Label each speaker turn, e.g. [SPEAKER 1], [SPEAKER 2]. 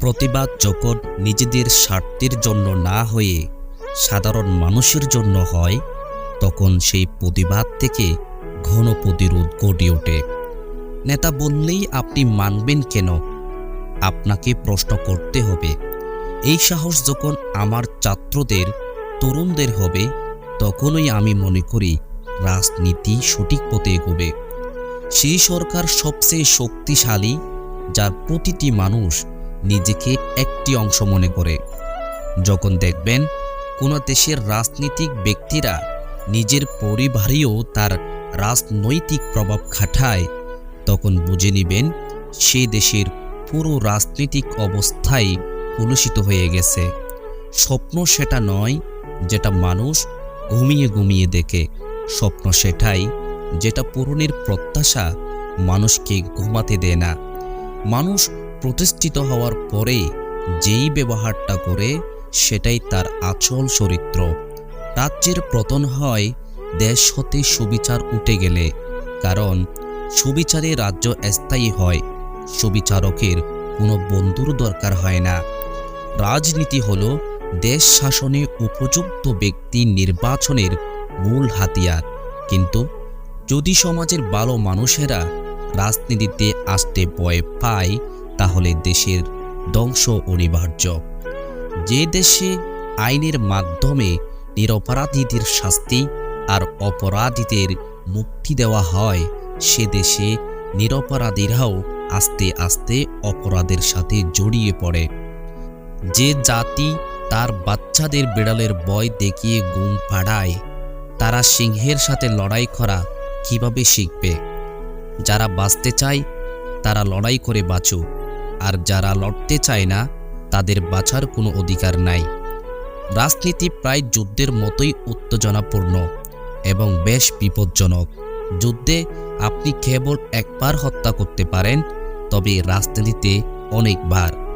[SPEAKER 1] প্রতিবাদ যখন নিজেদের স্বার্থের জন্য না হয়ে সাধারণ মানুষের জন্য হয়, তখন সেই প্রতিবাদ থেকে ঘন প্রতিরোধ গড়ে ওঠে। নেতা বললেই আপনি মানবেন কেন? আপনাকে প্রশ্ন করতে হবে। এই সাহস যখন আমার ছাত্রদের, তরুণদের হবে, তখনই আমি মনে করি রাজনীতি সঠিক পথে এগোবে। সেই সরকার সবচেয়ে শক্তিশালী, যার প্রতিটি মানুষ নিজেকে একটি অংশ মনে করে। যখন দেখবেন কোনো দেশের রাজনীতিক ব্যক্তিরা নিজের পরিবারেও তার রাজনৈতিক প্রভাব খাটায়, তখন বুঝে নেবেন সে দেশের পুরো রাজনৈতিক অবস্থাই কলুষিত হয়ে গেছে। স্বপ্ন সেটা নয় যেটা মানুষ ঘুমিয়ে ঘুমিয়ে দেখে। স্বপ্ন সেটাই যেটা পূরণের প্রত্যাশা মানুষকে ঘুমাতে দেয় না। মানুষ প্রতিষ্ঠিত হওয়ার পরে যেই ব্যবহারটা করে, সেটাই তার আচল চরিত্র। রাজ্যের পতন হয় দেশ হতে সুবিচার উঠে গেলে, কারণ সুবিচারে রাজ্য স্থায়ী হয়, সুবিচারকের কোনো বন্ধুর দরকার হয় না। রাজনীতি হল দেশ শাসনে উপযুক্ত ব্যক্তি নির্বাচনের মূল হাতিয়ার। কিন্তু যদি সমাজের ভালো মানুষেরা রাজনীতিতে আসতে ভয় পায় তাহলে দেশের ধ্বংস অনিবার্য। যে দেশে আইনের মাধ্যমে নিরপরাধীদের শাস্তি আর অপরাধীদের মুক্তি দেওয়া হয়, সে দেশে নিরপরাধীরাও আস্তে আস্তে অপরাধের সাথে জড়িয়ে পড়ে। যে জাতি তার বাচ্চাদের বিড়ালের ভয় দেখিয়ে গুম পাড়ায়, তারা সিংহের সাথে লড়াই করা কীভাবে শিখবে? যারা বাঁচতে চায়, তারা লড়াই করে বাঁচুক। আর যারা লড়তে চায় না, তাদের বাছার কোনো অধিকার নাই। রাজনীতি প্রায় যুদ্ধের মতোই উত্তেজনাপূর্ণ এবং বেশ বিপজ্জনক। যুদ্ধে আপনি কেবল একবার হত্যা করতে পারেন, তবে রাজনীতিতে অনেকবার।